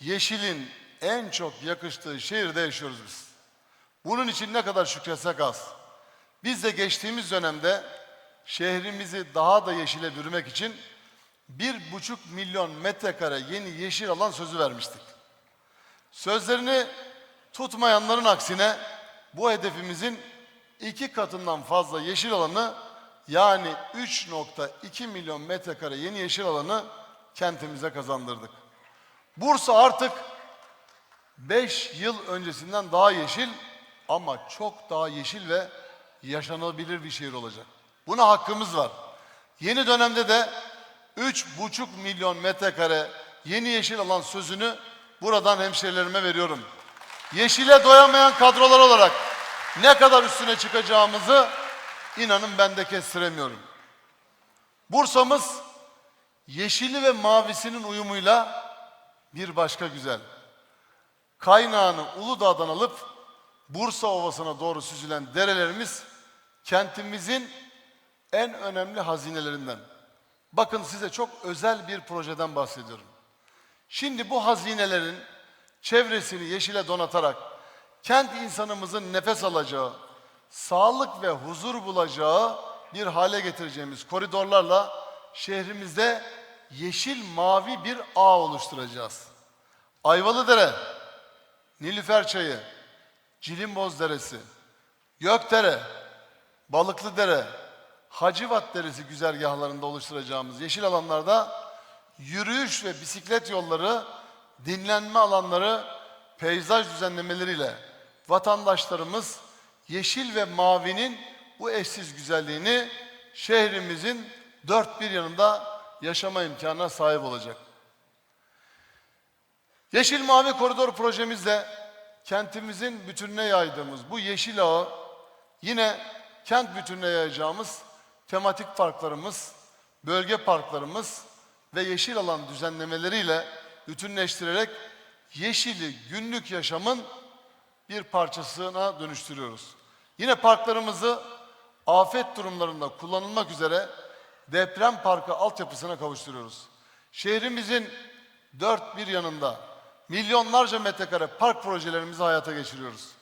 yeşilin en çok yakıştığı şehirde yaşıyoruz biz. Bunun için ne kadar şükretsek az. Biz de geçtiğimiz dönemde şehrimizi daha da yeşile bürümek için bir buçuk milyon metrekare yeni yeşil alan sözü vermiştik. Sözlerini tutmayanların aksine bu hedefimizin iki katından fazla yeşil alanı yani 3.2 milyon metrekare yeni yeşil alanı kentimize kazandırdık. Bursa artık 5 yıl öncesinden daha yeşil ama çok daha yeşil ve yaşanabilir bir şehir olacak. Buna hakkımız var. Yeni dönemde de 3,5 milyon metrekare yeni yeşil alan sözünü buradan hemşehrilerime veriyorum. Yeşile doyamayan kadrolar olarak ne kadar üstüne çıkacağımızı inanın ben de kestiremiyorum. Bursa'mız yeşili ve mavisinin uyumuyla bir başka güzel. Kaynağını Uludağ'dan alıp Bursa Ovası'na doğru süzülen derelerimiz kentimizin en önemli hazinelerinden. Bakın size çok özel bir projeden bahsediyorum. Şimdi bu hazinelerin çevresini yeşile donatarak kent insanımızın nefes alacağı, sağlık ve huzur bulacağı bir hale getireceğimiz koridorlarla şehrimizde yeşil mavi bir ağ oluşturacağız. Ayvalıdere, Nilüfer Çayı, Cilimboz Deresi, Gökdere, Balıklıdere, Hacivat Deresi güzergahlarında oluşturacağımız yeşil alanlarda yürüyüş ve bisiklet yolları, dinlenme alanları, peyzaj düzenlemeleriyle vatandaşlarımız yeşil ve mavinin bu eşsiz güzelliğini şehrimizin dört bir yanında yaşama imkanına sahip olacak. Yeşil Mavi Koridor projemizle kentimizin bütününe yaydığımız bu yeşil ağı yine kent bütününe yayacağımız tematik parklarımız, bölge parklarımız ve yeşil alan düzenlemeleriyle bütünleştirerek yeşili günlük yaşamın bir parçasına dönüştürüyoruz. Yine parklarımızı afet durumlarında kullanılmak üzere deprem parkı altyapısına kavuşturuyoruz. Şehrimizin dört bir yanında milyonlarca metrekare park projelerimizi hayata geçiriyoruz.